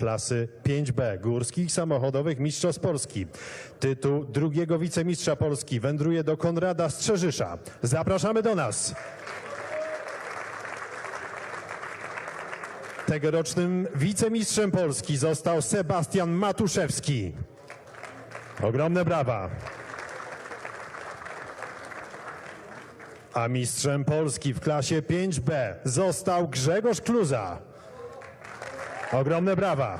klasy 5B górskich samochodowych mistrzostw Polski. Tytuł drugiego wicemistrza Polski wędruje do Konrada Strzeżysza. Zapraszamy do nas. Tegorocznym wicemistrzem Polski został Sebastian Matuszewski. Ogromne brawa. A mistrzem Polski w klasie 5B został Grzegorz Kluza. Ogromne brawa.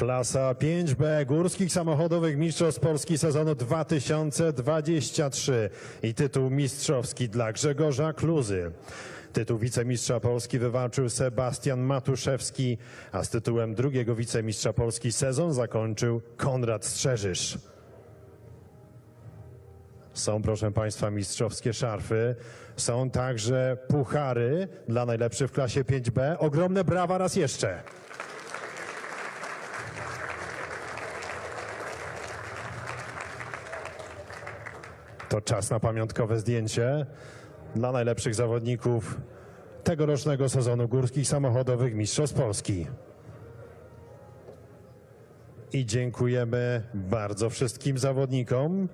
Klasa 5B Górskich Samochodowych Mistrzostw Polski sezonu 2023 i tytuł mistrzowski dla Grzegorza Kluzy. Tytuł wicemistrza Polski wywalczył Sebastian Matuszewski, a z tytułem drugiego wicemistrza Polski sezon zakończył Konrad Strzeżysz. Są, proszę Państwa, mistrzowskie szarfy. Są także puchary dla najlepszych w klasie 5B. Ogromne brawa raz jeszcze. To czas na pamiątkowe zdjęcie dla najlepszych zawodników tegorocznego sezonu górskich samochodowych Mistrzostw Polski. I dziękujemy bardzo wszystkim zawodnikom.